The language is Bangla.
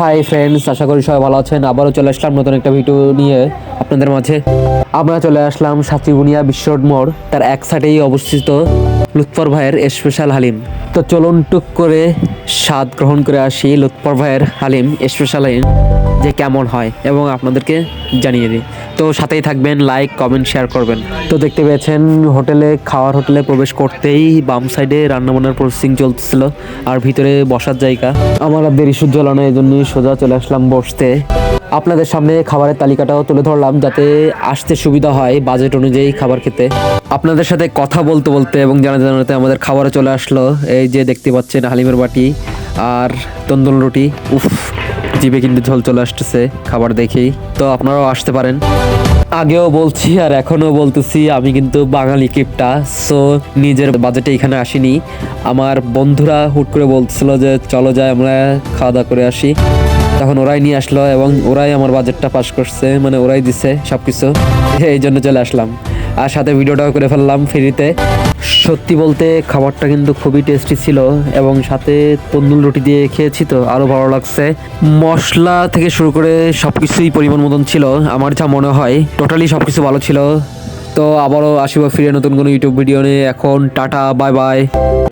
হাই ফ্রেন্ডস আশা করি সবাই ভালো আছেন। আবারও চলে আসলাম নতুন একটা ভিডিও নিয়ে আপনাদের মাঝে। আমরা চলে আসলাম সাচিবুনিয়া বিশ্ব মোড়, তার এক সাইডেই অবস্থিত লুৎফর ভাইয়ের স্পেশাল হালিম। তো চলুন টুক করে স্বাদ গ্রহণ করে আসি লুৎফর ভাইয়ের হালিম স্পেশাল হালিম, যে কেমন হয়, এবং আপনাদেরকে জানিয়ে দিই। তো সাথেই থাকবেন লাইক কমেন্ট শেয়ার করবেন। তো দেখতে পেয়েছেন, হোটেলে, খাওয়ার হোটেলে প্রবেশ করতেই বাম সাইডে রান্নাবান্নার প্রসেসিং চলতেছিল, আর ভিতরে বসার জায়গা। আমার আর দেরি হলো না এই জন্যই সোজা চলে আসলাম বসতে। আপনাদের সামনে খাবারের তালিকাটাও তুলে ধরলাম, যাতে আসতে সুবিধা হয় বাজেট অনুযায়ী খাবার খেতে। আপনাদের সাথে কথা বলতে বলতে এবং জানাতে জানাতে আমাদের খাবারে চলে আসলো, এই যে দেখতে পাচ্ছেন হালিমের বাটি আর তন্দুল রুটি। উফ। জিভে কিন্তু ঝোল চলে আসতেছে, খাবার দেখেই। তো আপনারাও আসতে পারেন। আগেও বলছি আর এখনও বলতেছি, আমি কিন্তু বাঙালি কিপটা সো নিজের বাজেটে এখানে আসিনি। আমার বন্ধুরা হুট করে বলছিল যে, চলো যাই, আমরা খাওয়া দাওয়া করে আসি। তখন ওরাই নিয়ে আসলো এবং ওরাই আমার বাজেটটা পাস করছে মানে ওরাই দিছে সব কিছু এই জন্য চলে আসলাম। আর সাথে ভিডিওটাও করে ফেললাম ফ্রিতে সত্যি বলতে খাবারটা কিন্তু খুবই টেস্টি ছিল এবং সাথে তন্দুল রুটি দিয়ে খেয়েছি তো আরও ভালো লাগছে। মশলা থেকে শুরু করে সব কিছুই পরিমাণ মতন ছিল, আমার যা মনে হয় টোটালি সব কিছু ভালো ছিল। তো আবারও আসিব ফিরে নতুন কোনো ইউটিউব ভিডিও নিয়ে। এখন টাটা বাই বাই